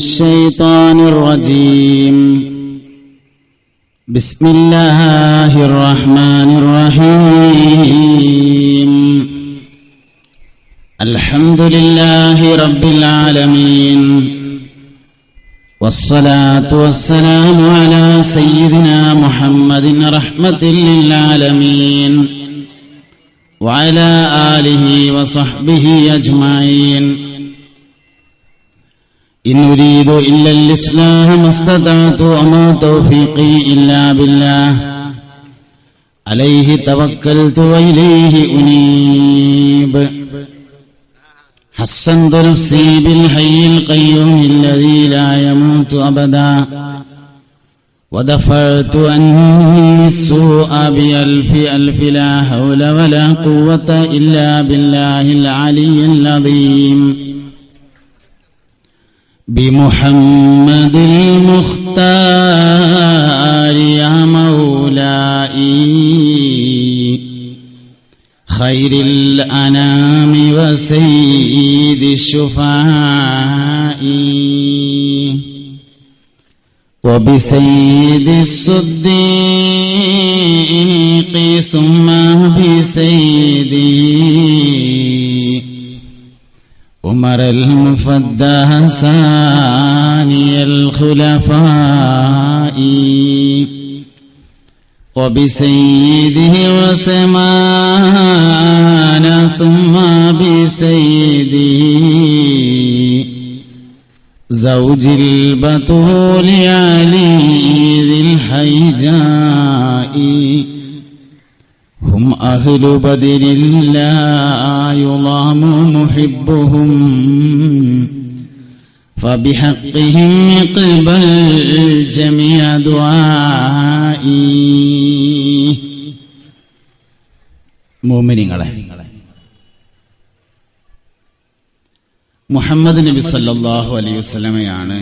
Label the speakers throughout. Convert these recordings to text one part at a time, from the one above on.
Speaker 1: الشيطان الرجيم. بسم الله الرحمن الرحيم. الحمد لله رب العالمين. والصلاة والسلام على سيدنا محمد رحمة للعالمين. وعلى آله وصحبه أجمعين. إن أريد إلا الإصلاح ما استطعت وما توفيقي إلا بالله. عليه توكلت وإليه أنيب. حسنت نفسي بالحي القيوم الذي لا يموت أبدا. ودفعت عني السوء بألف ألف لا حول ولا قوة إلا بالله العلي العظيم. بمحمد المختار يا مولاي. خير الأنام وسيد الشفعاء وبسيد الصديق ثم بسيدي عمر المفدى ثاني الخلفاء. وبسيده وسمان ثم بسيده. زوج البطول علي ذي الحيجاء. هم أهل بدر لا يضام محبهم فبحقهم يقبل جميع دعائي മോമിനിങ്ങളെ മുഹമ്മദ് നബി സല്ലല്ലാഹു അലൈഹി വസല്ലമയാണ്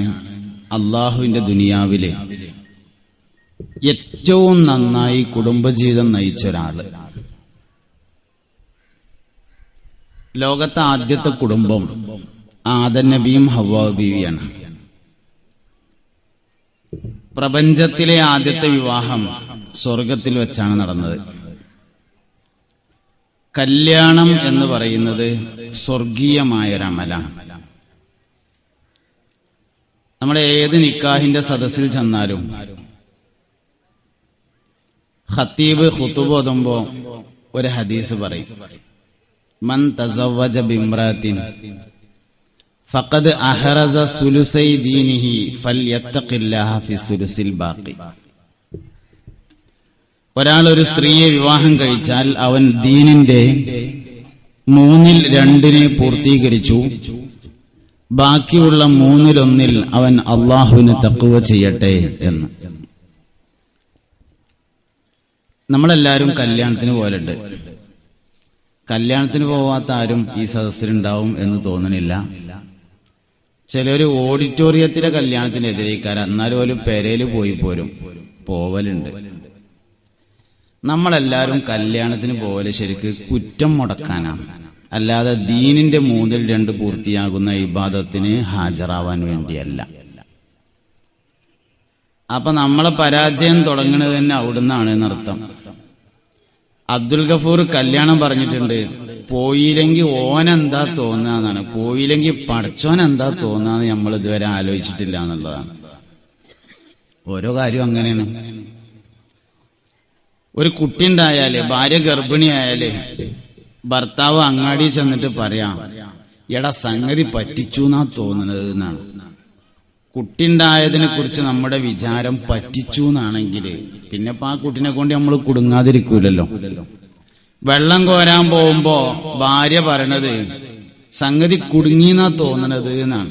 Speaker 1: അള്ളാഹുവിന്റെ ദുനിയാവിലെ ഏറ്റവും നന്നായി കുടുംബജീവിതം നയിച്ച ഒരാൾ ലോകത്തെ ആദ്യത്തെ കുടുംബം ആദൻ നബിയും ബീവിയാണ്. പ്രപഞ്ചത്തിലെ ആദ്യത്തെ വിവാഹം സ്വർഗത്തിൽ വെച്ചാണ് നടന്നത്. കല്യാണം എന്ന് പറയുന്നത് സ്വർഗീയമായ ഒരു നമ്മുടെ ഏത് നിക്കാഹിന്റെ സദസ്സിൽ ചെന്നാലും ഖത്തീബ് ഖുത്തുബ് ഓതുമ്പോ ഒരു ഹദീസ് പറയും. മൻ തസവ്വജ ബിംറാത്തിൻ ഫഖദ് അഹറസ സുലുസൈ ദീനിഹി ഫൽയത്തഖില്ലാഹ ഫി സുലുസിൽ ബാഖി. ഒരാൾ ഒരു സ്ത്രീയെ വിവാഹം കഴിച്ചാൽ അവൻ ദീനിന്റെ മൂന്നിൽ രണ്ടിനെ പൂർത്തീകരിച്ചു. ബാക്കിയുള്ള മൂന്നിലൊന്നിൽ അവൻ അള്ളാഹുവിന് തക്കുവ ചെയ്യട്ടെ എന്ന്. നമ്മളെല്ലാവരും കല്യാണത്തിന് പോലുണ്ട് കല്യാണത്തിന് പോവാത്ത ആരും ഈ സദസ്സിലുണ്ടാവും എന്ന് തോന്നണില്ല. ചിലർ ഓഡിറ്റോറിയത്തിലെ കല്യാണത്തിനെതിരേക്കാര എന്നാലും ഒരു പെരയിൽ പോയി പോരും. പോവലുണ്ട്. നമ്മളെല്ലാവരും കല്യാണത്തിന് പോലെ ശരിക്ക് കുറ്റം മുടക്കാനാണ് അല്ലാതെ ദീനിന്റെ മൂന്നിൽ രണ്ട് പൂർത്തിയാകുന്ന ഇബാദത്തിന് ഹാജരാവാൻ വേണ്ടിയല്ല. അപ്പൊ നമ്മളെ പരാജയം തുടങ്ങുന്നത് തന്നെ അവിടുന്നാണ് എന്നർത്ഥം. അബ്ദുൽ ഗഫൂർ കല്യാണം പറഞ്ഞിട്ടുണ്ട്. പോയില്ലെങ്കിൽ ഓനെന്താ തോന്നാന്നാണ്. പോയില്ലെങ്കിൽ പഠിച്ചോൻ എന്താ തോന്നാന്ന് നമ്മൾ ഇതുവരെ ആലോചിച്ചിട്ടില്ല എന്നുള്ളതാണ്. ഓരോ കാര്യം അങ്ങനെയാണ്. ഒരു കുട്ടി ഉണ്ടായാൽ ഭാര്യ ഗർഭിണിയായാൽ ഭർത്താവ് അങ്ങാടി ചെന്നിട്ട് പറയാം എടാ സംഗതി പറ്റിച്ചു എന്നാ തോന്നുന്നത് എന്നാണ്. കുട്ടിണ്ടായതിനെ കുറിച്ച് നമ്മുടെ വിചാരം പറ്റിച്ചു എന്നാണെങ്കിൽ പിന്നെ ഇപ്പൊ ആ കുട്ടിനെ കൊണ്ട് നമ്മൾ കുടുങ്ങാതിരിക്കൂലല്ലോ. വെള്ളം കോരാൻ പോകുമ്പോ ഭാര്യ പറയണത് സംഗതി കുടുങ്ങിന്നാ തോന്നണത് എന്നാണ്.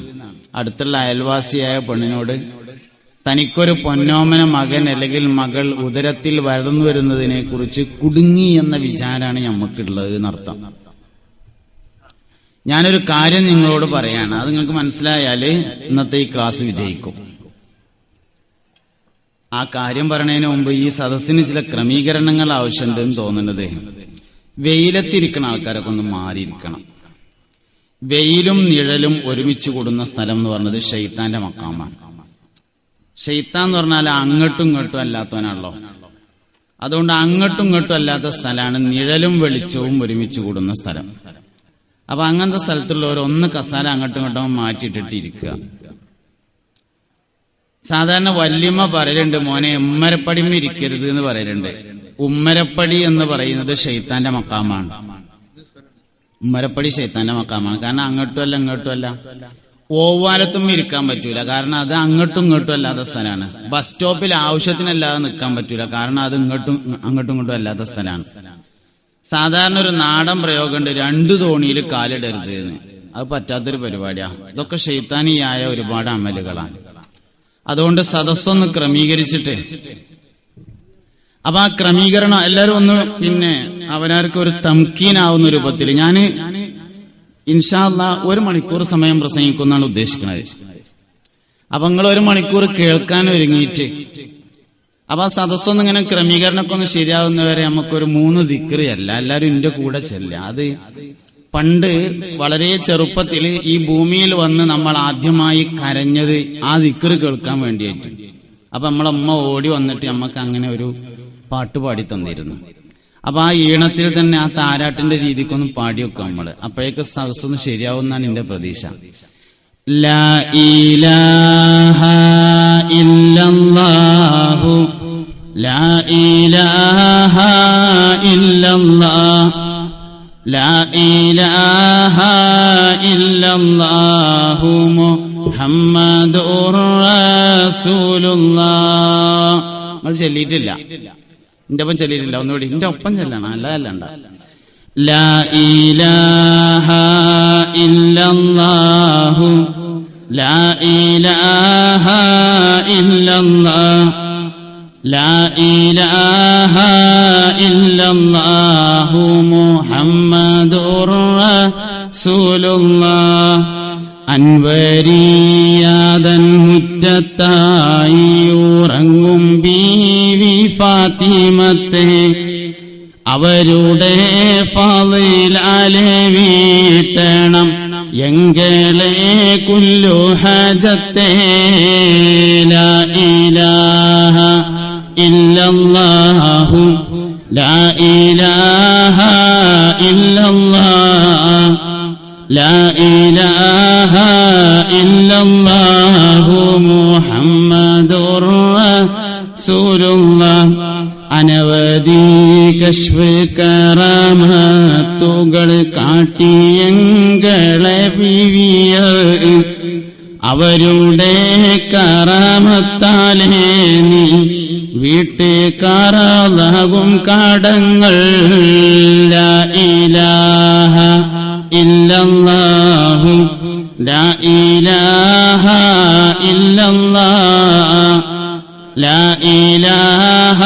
Speaker 1: അടുത്തുള്ള അയൽവാസിയായ പെണ്ണിനോട് തനിക്കൊരു പൊന്നോമന മകൻ അല്ലെങ്കിൽ മകൾ ഉദരത്തിൽ വളർന്നു വരുന്നതിനെ കുറിച്ച് കുടുങ്ങി എന്ന വിചാരമാണ് നമുക്കുള്ളത് എന്നർത്ഥം. ഞാനൊരു കാര്യം നിങ്ങളോട് പറയാണ്. അത് നിങ്ങൾക്ക് മനസ്സിലായാൽ ഇന്നത്തെ ഈ ക്ലാസ് വിജയിക്കും. ആ കാര്യം പറയുന്നതിന് മുമ്പ് ഈ സദസ്സിന് ചില ക്രമീകരണങ്ങൾ ആവശ്യമുണ്ട് എന്ന് തോന്നുന്നത് വെയിലത്തിരിക്കുന്ന ആൾക്കാരൊക്കെ ഒന്ന് മാറിയിരിക്കണം. വെയിലും നിഴലും ഒരുമിച്ച് കൂടുന്ന സ്ഥലം എന്ന് പറഞ്ഞത് ഷെയ്ത്താന്റെ മക്കാമാണ്. ഷെയ്ത്താൻ എന്ന് പറഞ്ഞാൽ അങ്ങോട്ടും ഇങ്ങോട്ടും അല്ലാത്തവനാണല്ലോ. അതുകൊണ്ട് അങ്ങോട്ടും ഇങ്ങോട്ടും അല്ലാത്ത സ്ഥലമാണ് നിഴലും വെളിച്ചവും ഒരുമിച്ച് കൂടുന്ന സ്ഥലം. അപ്പൊ അങ്ങനത്തെ സ്ഥലത്തുള്ളവർ ഒന്ന് കസാല അങ്ങോട്ടും ഇങ്ങോട്ടും മാറ്റിയിട്ടിട്ട് ഇരിക്കുക സാധാരണ വല്യമ്മ പറയലുണ്ട് മോനെ ഉമ്മരപ്പടിമ ഇരിക്കരുത് എന്ന് പറയലുണ്ട്. ഉമ്മരപ്പടി എന്ന് പറയുന്നത് ഷെയ്ത്താന്റെ മക്കാമാണ്. ഉമ്മരപ്പടി ഷെയ്ത്താന്റെ മക്കാമാണ്. കാരണം അങ്ങോട്ടും അല്ല ഇങ്ങോട്ടും അല്ല. ഓവാലത്തും ഇരിക്കാൻ പറ്റൂല. കാരണം അത് അങ്ങോട്ടും ഇങ്ങോട്ടും അല്ലാത്ത സ്ഥലമാണ്. ബസ് സ്റ്റോപ്പിൽ ആവശ്യത്തിനല്ലാതെ നിൽക്കാൻ പറ്റൂല. കാരണം അത് ഇങ്ങോട്ടും അങ്ങോട്ടും ഇങ്ങോട്ടും അല്ലാത്ത സ്ഥലമാണ്. സാധാരണ ഒരു നാടൻ പ്രയോഗമുണ്ട് രണ്ടു തോണിയിൽ കാലിടരുത് എന്ന്. അത് പറ്റാത്തൊരു പരിപാടിയാ. ഇതൊക്കെ ഷെയ്ത്താനിയായ ഒരുപാട് അമലുകളാണ് അതുകൊണ്ട് സദസ്സൊന്ന് ക്രമീകരിച്ചിട്ട്. അപ്പൊ ആ ക്രമീകരണം എല്ലാരും ഒന്ന് പിന്നെ അവരാർക്ക് ഒരു തംക്കീനാവുന്ന രൂപത്തിൽ ഞാൻ ഇൻഷാല്ല ഒരു മണിക്കൂർ സമയം പ്രസംഗിക്കുന്നാണ് ഉദ്ദേശിക്കുന്നത് അപ്പൊ നിങ്ങൾ ഒരു മണിക്കൂർ കേൾക്കാൻ ഒരുങ്ങിയിട്ട് അപ്പൊ ആ സദസ്സൊന്നും ഇങ്ങനെ ക്രമീകരണമൊക്കെ ഒന്ന് ശരിയാവുന്നവരെ നമുക്കൊരു മൂന്ന് ദിക്റിയല്ല. എല്ലാവരും എന്റെ കൂടെ ചെല്ല. അത് പണ്ട് വളരെ ചെറുപ്പത്തിൽ ഈ ഭൂമിയിൽ വന്ന് നമ്മൾ ആദ്യമായി കരഞ്ഞത് ആ ദിക്റ് കേൾക്കാൻ വേണ്ടിയിട്ട് അപ്പൊ നമ്മളമ്മ ഓടി വന്നിട്ട് നമുക്ക് അങ്ങനെ ഒരു പാട്ട് പാടി തന്നിരുന്നു. അപ്പൊ ആ ഈണത്തിൽ തന്നെ ആ താരാട്ടിന്റെ രീതിക്കൊന്ന് പാടി വെക്കും നമ്മൾ. അപ്പോഴേക്ക് സദസ്സൊന്ന് ശരിയാവുന്നാണ് എന്റെ പ്രതീക്ഷ. ലാ ഇലാഹ ഇല്ലല്ലാഹു ലാ ഇലാഹ ഇല്ലല്ലാഹ്. ലാ ഇലാഹ ഇല്ലല്ലാഹു മുഹമ്മദുർ റസൂലുള്ളാഹ്. നമ്മൾ ചൊല്ലിയിട്ടില്ല. എന്റെ ഒപ്പം ചൊല്ലിയിട്ടില്ല. ഒന്നുകൂടി. എന്റെ ഒപ്പം ചെല്ലണം. إلا الله ലാ ഇലാഹ ഇല്ലല്ലാഹു. ലാ ഇലാഹ إله إلا الله محمد رسول الله അൻവരിയാതൻ മുറ്റത്തായി ഉറങ്ങും ബീവി ഫാത്തിമത്തെ. അവരുടെ ഫാളിലാലെ വീട്ടണം. എങ്കളെ കുല്ലു ഹജത്തെ ലാ ഇലാഹ ഇല്ലല്ലാഹു ലാ ഇലാഹ ഇല്ലല്ലാഹ് ലാ ഇലാഹ ഇല്ലല്ലാഹു മുഹമ്മദുർ റസൂലുള്ളാഹ്. അനവധി കശ്വ് കറാമത്തുകൾ കാട്ടിയങ്ങളെ വിവിയർ. അവരുടെ കറാമത്താലേ നീ വീട്ടുകാരാകും കാടങ്ങൾ. ഇലാഹ ഇല്ലല്ലാഹു. ലാ ഇലാഹ ഇല്ലല്ലാഹ്. ലാ ഇലാഹ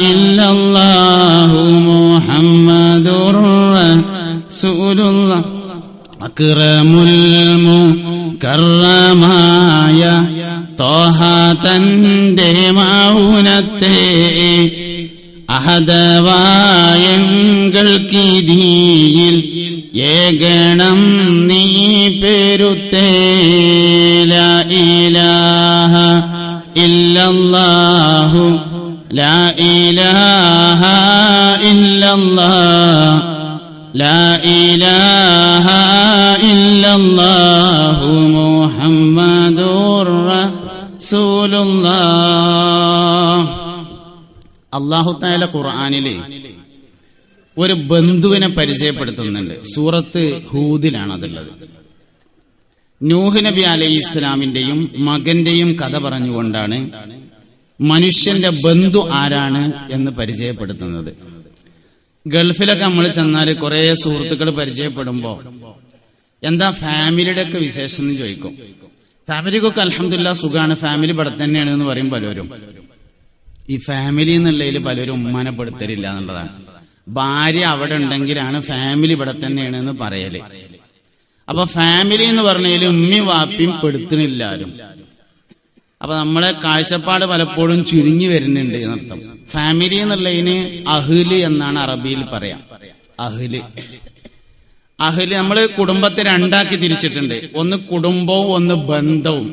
Speaker 1: ഇല്ലല്ലാഹു മുഹമ്മദുർ റസൂലുള്ളാഹ്. അക്രമുൽ മുകറമായ തോഹ തന്റെ മൗനത്തെ അഹദവായങ്ങൾക്കിതിയിൽ ഏകണം നീ പെരുത്തേല ഇലാഹ ഇല്ലല്ലാഹു. ലാ ഇലാഹ ഇല്ലല്ലാഹ്. ലാ ഇലാഹ ഇല്ലല്ലാഹു തആല ഖുർആനിലെ ഒരു ബന്ധുവിനെ പരിചയപ്പെടുത്തുന്നുണ്ട്. സൂറത്ത് ഹൂദിലാണ് അതുള്ളത് നൂഹ് നബി അലൈഹി ഇസ്ലാമിന്റെയും മകന്റെയും കഥ പറഞ്ഞുകൊണ്ടാണ് മനുഷ്യന്റെ ബന്ധു ആരാണ് എന്ന് പരിചയപ്പെടുത്തുന്നത്. ഗൾഫിലൊക്കെ നമ്മൾ ചെന്നാൽ കുറെ സുഹൃത്തുക്കൾ പരിചയപ്പെടുമ്പോ എന്താ ഫാമിലിയുടെ ഒക്കെ വിശേഷം എന്ന് ചോദിക്കും. ഫാമിലിക്കൊക്കെ അലഹമില്ല സുഖമാണ് ഫാമിലി ഇവിടെ തന്നെയാണ് എന്ന് പറയും പലരും. ഈ ഫാമിലി എന്നുള്ളതിൽ പലരും ഉമ്മാനെ പെടുത്തലില്ല എന്നുള്ളതാണ്. ഭാര്യ അവിടെ ഉണ്ടെങ്കിലാണ് ഫാമിലി ഇവിടെ തന്നെയാണ് എന്ന് പറയൽ. അപ്പൊ ഫാമിലി എന്ന് പറഞ്ഞാൽ ഉമ്മി വാപ്പിയും പെടുത്തണില്ല ആരും. അപ്പൊ നമ്മളെ കാഴ്ചപ്പാട് പലപ്പോഴും ചുരുങ്ങി വരുന്നുണ്ട് എന്നർത്ഥം. ഫാമിലി എന്നുള്ളതിന് അഹ്ല് എന്നാണ് അറബിയിൽ പറയാം. അഹ്ല്. അഹ്ല് നമ്മൾ കുടുംബത്തെ രണ്ടാക്കി തിരിച്ചിട്ടുണ്ട്. ഒന്ന് കുടുംബവും ഒന്ന് ബന്ധവും.